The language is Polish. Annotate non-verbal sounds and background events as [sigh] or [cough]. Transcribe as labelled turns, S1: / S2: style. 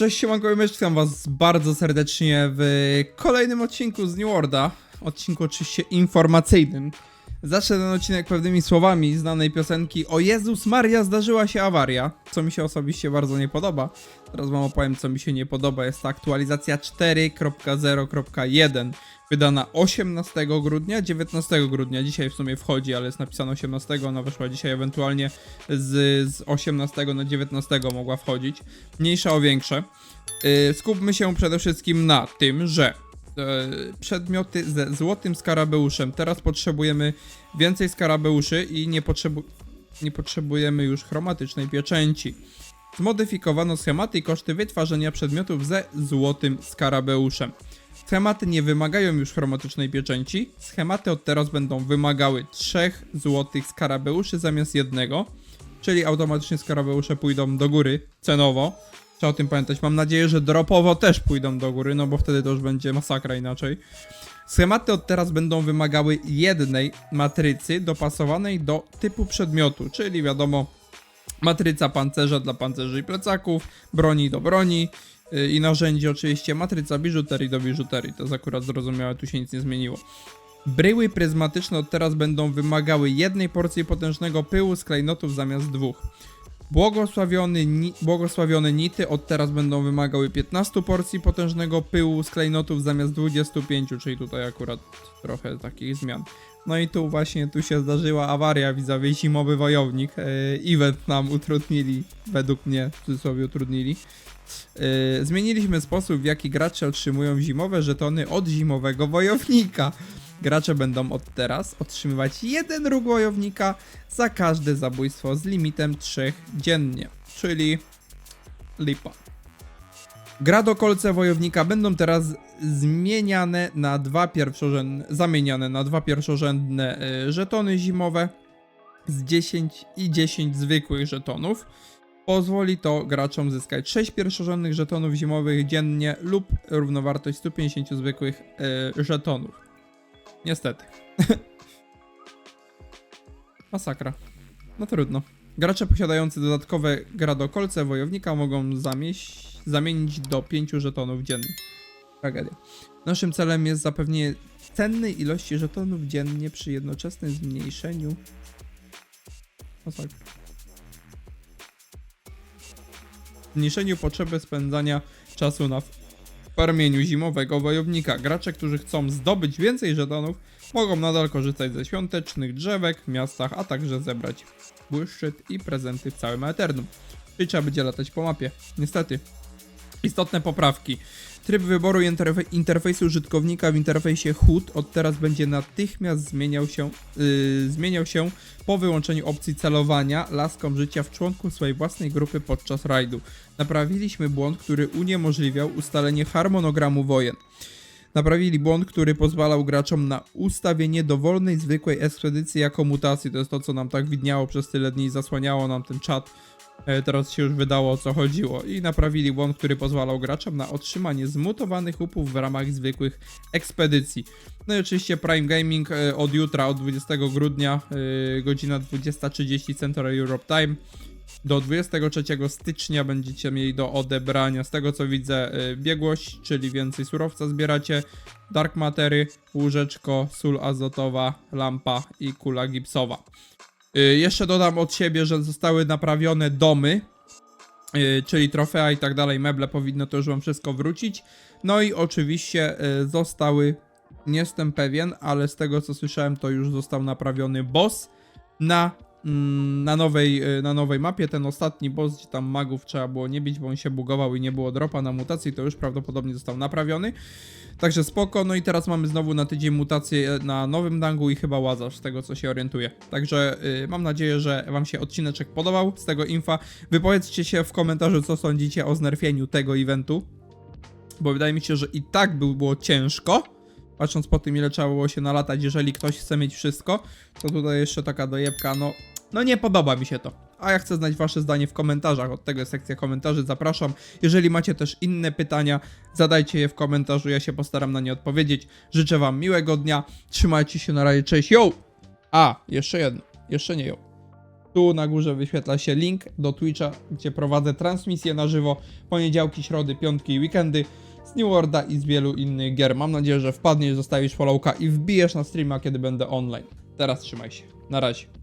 S1: Cześć, siemanko, witam was bardzo serdecznie w kolejnym odcinku z New. Odcinku oczywiście informacyjnym. Zacznę ten odcinek pewnymi słowami znanej piosenki O Jezus Maria, zdarzyła się awaria, co mi się osobiście bardzo nie podoba. Teraz wam opowiem, co mi się nie podoba. Jest to aktualizacja 4.0.1, wydana 18 grudnia, 19 grudnia. Dzisiaj w sumie wchodzi, ale jest napisane 18, ona weszła dzisiaj ewentualnie z, z 18 na 19 mogła wchodzić. Mniejsza o większe. Yy, skupmy się przede wszystkim na tym, że e, przedmioty ze złotym skarabeuszem. Teraz potrzebujemy więcej skarabeuszy i nie, potrzebu nie potrzebujemy już chromatycznej pieczęci. Zmodyfikowano schematy i koszty wytwarzania przedmiotów ze złotym skarabeuszem. Schematy nie wymagają już chromatycznej pieczęci. Schematy od teraz będą wymagały trzech złotych skarabeuszy zamiast jednego, czyli automatycznie skarabeusze pójdą do góry cenowo. Trzeba o tym pamiętać. Mam nadzieję, że dropowo też pójdą do góry, no bo wtedy to już będzie masakra inaczej. Schematy od teraz będą wymagały jednej matrycy dopasowanej do typu przedmiotu, czyli wiadomo, matryca pancerza dla pancerzy i plecaków, broni do broni i narzędzi oczywiście, matryca biżuterii do biżuterii. To jest akurat zrozumiałe, tu się nic nie zmieniło. Bryły pryzmatyczne od teraz będą wymagały jednej porcji potężnego pyłu z klejnotów zamiast dwóch. Błogosławiony, ni- błogosławione nity od teraz będą wymagały 15 porcji potężnego pyłu z klejnotów zamiast 25, czyli tutaj akurat trochę takich zmian. No i tu właśnie tu się zdarzyła awaria, widzowie, zimowy wojownik. Yy, event nam utrudnili, według mnie w cudzysłowie utrudnili. Yy, zmieniliśmy sposób, w jaki gracze otrzymują zimowe żetony od zimowego wojownika. Gracze będą od teraz otrzymywać jeden róg wojownika za każde zabójstwo z limitem 3 dziennie, czyli lipa. Gradokolce wojownika będą teraz zmieniane na dwa pierwszorzędne, zamieniane na dwa pierwszorzędne y, żetony zimowe z 10 i 10 zwykłych żetonów. Pozwoli to graczom zyskać 6 pierwszorzędnych żetonów zimowych dziennie lub równowartość 150 zwykłych y, żetonów. Niestety. [laughs] Masakra. No trudno. Gracze posiadający dodatkowe gradokolce wojownika mogą zamieść, zamienić do 5 żetonów dziennie. Tragedia. Naszym celem jest zapewnienie cennej ilości żetonów dziennie przy jednoczesnym zmniejszeniu. Masakra. Zmniejszeniu potrzeby spędzania czasu na farmieniu zimowego wojownika. Gracze, którzy chcą zdobyć więcej żetonów, mogą nadal korzystać ze świątecznych drzewek w miastach, a także zebrać błyszczyk i prezenty w całym Eternum. Czyli trzeba będzie latać po mapie. Niestety. Istotne poprawki. Tryb wyboru interfe interfejsu użytkownika w interfejsie HUD od teraz będzie natychmiast zmieniał się, yy, zmieniał się po wyłączeniu opcji celowania laską życia w członku swojej własnej grupy podczas rajdu. Naprawiliśmy błąd, który uniemożliwiał ustalenie harmonogramu wojen. Naprawili błąd, który pozwalał graczom na ustawienie dowolnej zwykłej ekspedycji jako mutacji. To jest to, co nam tak widniało przez tyle dni, zasłaniało nam ten czat. E, Teraz się już wydało o co chodziło. I naprawili błąd, który pozwalał graczom na otrzymanie zmutowanych łupów w ramach zwykłych ekspedycji. No i oczywiście Prime Gaming e, od jutra, od 20 grudnia, e, godzina 20.30 Central Europe Time. Do 23 stycznia będziecie mieli do odebrania, z tego co widzę, biegłość, czyli więcej surowca zbieracie, dark matery, łóżeczko, sól azotowa, lampa i kula gipsowa. Y, Jeszcze dodam od siebie, że zostały naprawione domy, y, czyli trofea i tak dalej, meble powinno to już wam wszystko wrócić. No i oczywiście y, zostały, nie jestem pewien, ale z tego co słyszałem, to już został naprawiony boss na na nowej, y, na nowej mapie ten ostatni boss, gdzie tam magów trzeba było nie bić, bo on się bugował i nie było dropa na mutacji, to już prawdopodobnie został naprawiony. Także spoko, no i teraz mamy znowu na tydzień mutację na nowym dangu i chyba łazarz, z tego co się orientuję. Także y, mam nadzieję, że wam się odcineczek podobał z tego infa. Wypowiedzcie się w komentarzu, co sądzicie o znerfieniu tego eventu, bo wydaje mi się, że i tak by było ciężko, patrząc po tym, ile trzeba było się nalatać, jeżeli ktoś chce mieć wszystko, to tutaj jeszcze taka dojebka, no, no nie podoba mi się to. A ja chcę znać wasze zdanie w komentarzach, od tego jest sekcja komentarzy, zapraszam. Jeżeli macie też inne pytania, zadajcie je w komentarzu, ja się postaram na nie odpowiedzieć. Życzę wam miłego dnia, trzymajcie się na razie, cześć, yo! A, jeszcze jedno, jeszcze nie yo. Tu na górze wyświetla się link do Twitcha, gdzie prowadzę transmisje na żywo poniedziałki, środy, piątki i weekendy z New Worlda i z wielu innych gier. Mam nadzieję, że wpadniesz, zostawisz followka i wbijesz na streama, kiedy będę online. Teraz trzymaj się. Na razie.